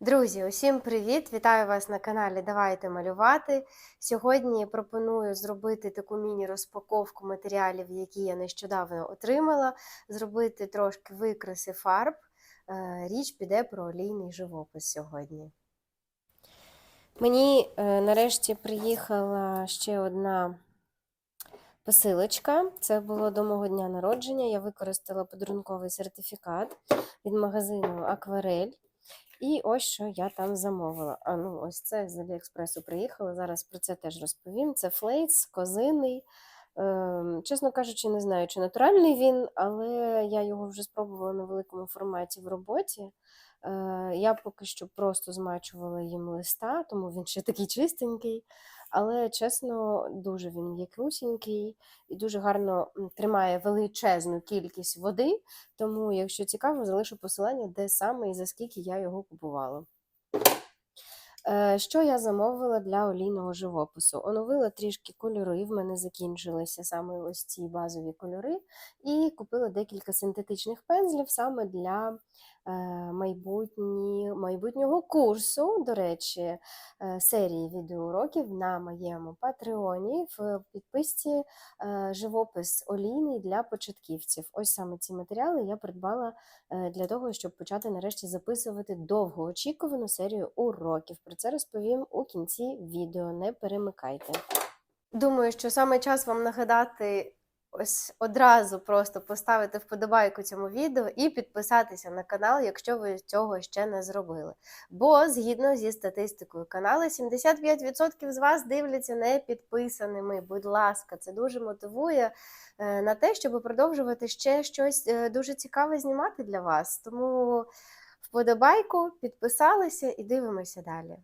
Друзі, усім привіт! Вітаю вас на каналі Давайте малювати. Сьогодні пропоную зробити таку міні-розпаковку матеріалів, які я нещодавно отримала, зробити трошки викраси фарб. Е, Річ піде про олійний живопис сьогодні. Мені е, нарешті приїхала ще одна посилочка. Це було до мого дня народження. Я використала подарунковий сертифікат від магазину Акварель. І ось що я там замовила. А ну, ось це з Аліекспресу приїхало. Зараз про це теж розповім. Це флейц, козиний. Ем, чесно кажучи, не знаю, чи натуральний він, але я його вже спробувала на великому форматі в роботі. Е, я поки що просто змачувала їм листа, тому він ще такий чистенький. Але чесно, дуже він м'якусінький і дуже гарно тримає величезну кількість води. Тому, якщо цікаво, залишу посилання, де саме і за скільки я його купувала. Е, Що я замовила для олійного живопису? Оновила трішки кольори, в мене закінчилися саме ось ці базові кольори, і купила декілька синтетичних пензлів саме для майбутні, майбутнього курсу, до речі, е, серії відеоуроків на моєму патреоні в підписці е, живопис олійний для початківців. Ось саме ці матеріали я придбала е, для того, щоб почати нарешті записувати довгоочікувану серію уроків. Про це розповім у кінці відео. Не перемикайте. Думаю, що саме час вам нагадати. Ось одразу просто поставити вподобайку цьому відео і підписатися на канал, якщо ви цього ще не зробили. Бо згідно зі статистикою каналу, 75% з вас дивляться не підписаними. Будь ласка, це дуже мотивує е, на те, щоб продовжувати ще щось е, дуже цікаве знімати для вас. Тому вподобайку, підписалися і дивимося далі.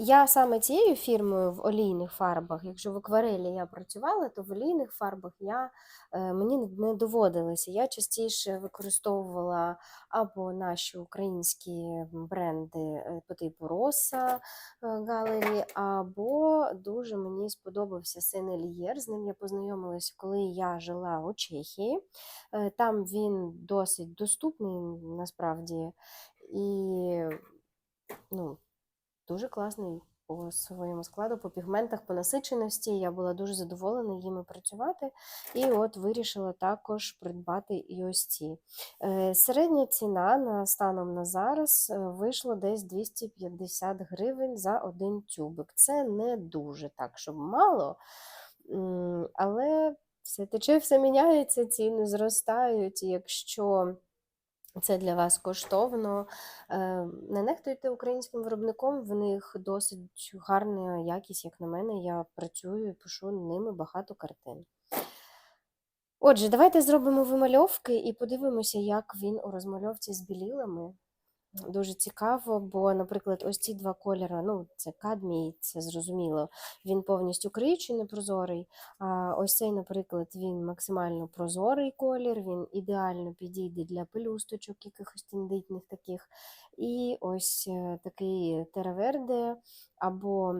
Я саме цією фірмою в олійних фарбах, якщо в акварелі я працювала, то в олійних фарбах я, е, мені не доводилося. Я частіше використовувала або наші українські бренди е, по типу Роса Галері, або дуже мені сподобався Сенельєр. З ним я познайомилася, коли я жила у Чехії. Е, Там він досить доступний насправді. І ну, дуже класний по своєму складу, по пігментах, по насиченості. Я була дуже задоволена їми працювати. І от вирішила також придбати і ось ці. Е, Середня ціна на станом на зараз е, вийшла десь 250 гривень за один тюбик. Це не дуже так, щоб мало, але все тече, все міняється, ціни зростають. Якщо це для вас коштовно. Е, Не нехтуйте українським виробником, в них досить гарна якість, як на мене. Я працюю і пишу ними багато картин. Отже, давайте зробимо вимальовки і подивимося, як він у розмальовці з білілами. Дуже цікаво, бо, наприклад, ось ці два кольори, ну, це кадмій, це зрозуміло, він повністю криючий, непрозорий. А ось цей, наприклад, він максимально прозорий колір, він ідеально підійде для пелюсточок, якихось тендитних таких. І ось е, такий тераверде або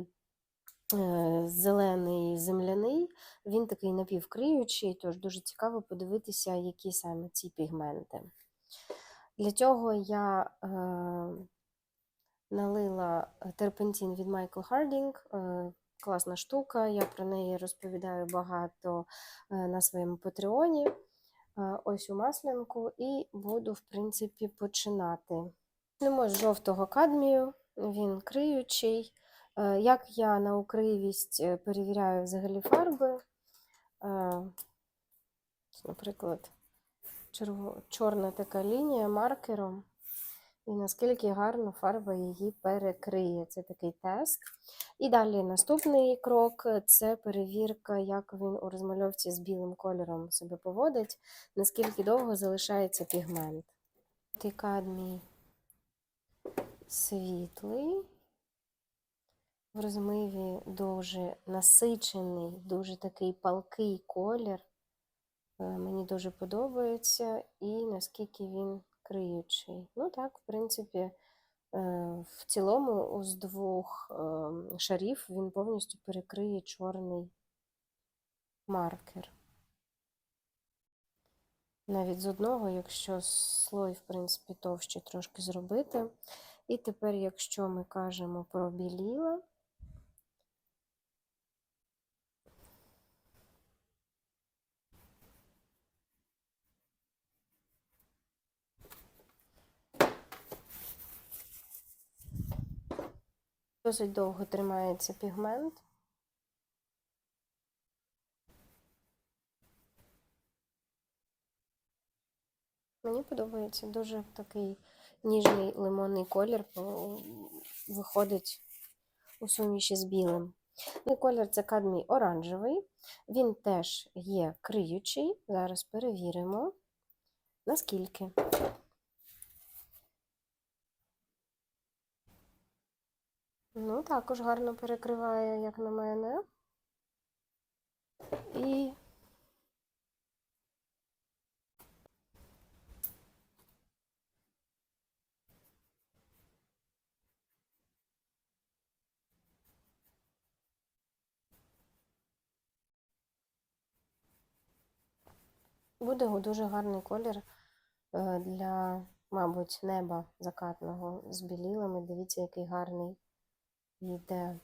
е, зелений земляний, він такий напівкриючий, тож дуже цікаво подивитися, які саме ці пігменти. Для цього я е, налила терпентин від Michael Harding. Е, класна штука, я про неї розповідаю багато е, на своєму патреоні. Е, ось у маслянку, і буду, в принципі, починати. Почнемо з жовтого кадмію, він криючий. Е, як я на укривість е, перевіряю взагалі фарби, е, наприклад, чорна така лінія маркером, і наскільки гарно фарба її перекриє. Це такий тест. І далі наступний крок це перевірка, як він у розмальовці з білим кольором себе поводить, наскільки довго залишається пігмент. Такий кадмій світлий. В розмиві дуже насичений, дуже такий палкий колір. Е, Мені дуже подобається, і наскільки він криючий. Ну так, в принципі, е, в цілому з двох ем, шарів він повністю перекриє чорний маркер. Навіть з одного, якщо слой, в принципі, товще трошки зробити. І тепер, якщо ми кажемо про біліла, досить довго тримається пігмент. Мені подобається дуже такий ніжний лимонний колір виходить у суміші з білим. Ну, і колір це кадмій оранжевий. Він теж є криючий. Зараз перевіримо, наскільки. Ну, також гарно перекриває, як на мене. І буде дуже гарний колір е, для, мабуть, неба закатного з білілами. Дивіться, який гарний йде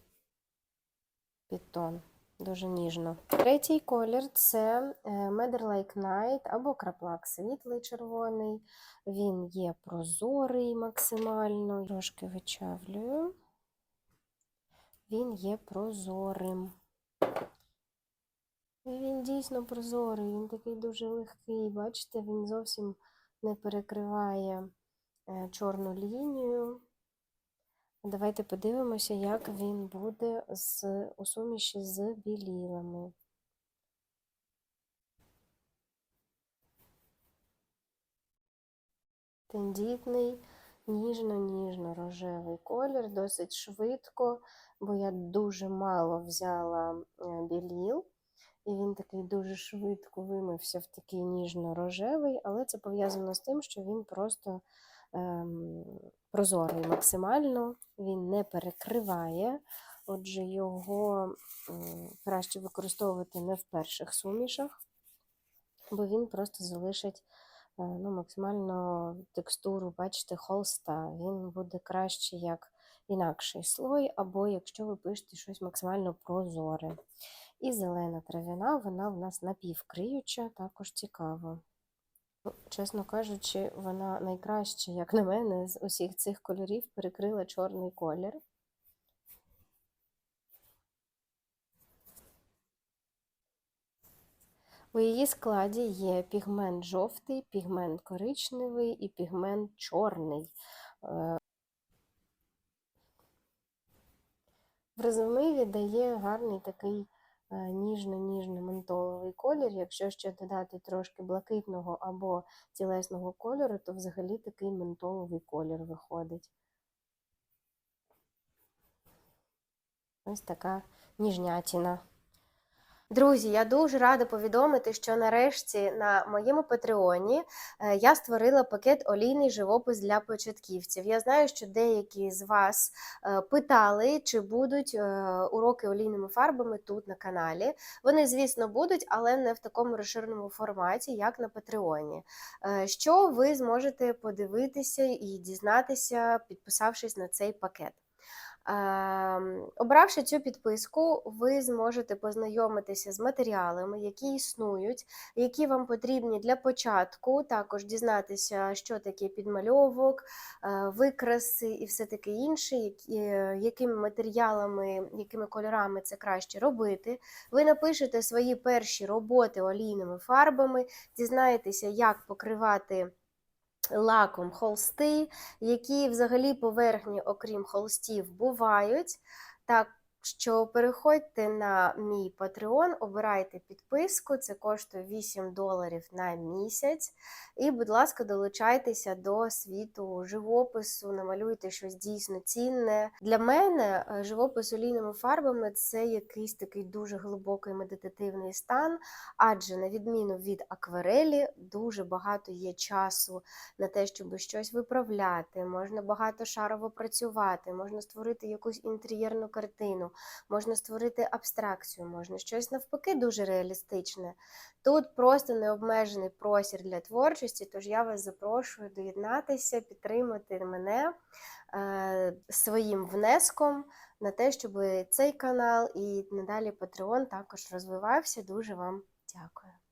підтон. Дуже ніжно. Третій колір це е, Medder Night або краплак світлий червоний. Він є прозорий максимально. Трошки вичавлюю. Він є прозорим. І Він дійсно прозорий, він такий дуже легкий. Бачите, він зовсім не перекриває е, чорну лінію. Давайте подивимося, як він буде з, у суміші з білілами. Тендітний, ніжно-ніжно-рожевий колір, досить швидко, бо я дуже мало взяла е, біліл, і він такий дуже швидко вимився в такий ніжно-рожевий, але це пов'язано з тим, що він просто прозорий максимально, він не перекриває, отже, його краще використовувати не в перших сумішах, бо він просто залишить е, ну, максимально текстуру, бачите, холста. Він буде краще як інакший слой, або якщо ви пишете щось максимально прозоре. І зелена трав'яна, вона в нас напівкриюча, також цікаво. Ну, Чесно кажучи, вона найкраще, як на мене, з усіх цих кольорів перекрила чорний колір. У її складі є пігмент жовтий, пігмент коричневий і пігмент чорний. Е, В резумиві дає гарний такий ніжно-ніжно ментоловий колір. Якщо ще додати трошки блакитного або тілесного кольору, то взагалі такий ментоловий колір виходить. Ось така ніжнятіна. Друзі, я дуже рада повідомити, що нарешті на моєму патреоні е, я створила пакет олійний живопис для початківців. Я знаю, що деякі з вас е, питали, чи будуть е, уроки олійними фарбами тут на каналі. Вони, звісно, будуть, але не в такому розширеному форматі, як на Патреоні. Що ви зможете подивитися і дізнатися, підписавшись на цей пакет. Ем, Обравши цю підписку, ви зможете познайомитися з матеріалами, які існують, які вам потрібні для початку, також дізнатися, що таке підмальовок, е, викраси і все таке інше, е, якими матеріалами, якими кольорами це краще робити. Ви напишете свої перші роботи олійними фарбами, дізнаєтеся, як покривати лаком холсти, які взагалі поверхні, окрім холстів, бувають. Так що переходьте на мій Patreon, обирайте підписку, це коштує 8 доларів на місяць. І, будь ласка, долучайтеся до світу живопису, намалюйте щось дійсно цінне. Для мене е, живопис олійними фарбами це якийсь такий дуже глибокий медитативний стан, адже на відміну від акварелі, дуже багато є часу на те, щоб щось виправляти, можна багато шарово працювати, можна створити якусь інтер'єрну картину. Можна створити абстракцію, можна щось навпаки дуже реалістичне. Тут просто необмежений простір для творчості, тож я вас запрошую доєднатися, підтримати мене е, своїм внеском на те, щоб цей канал і надалі Patreon також розвивався. Дуже вам дякую.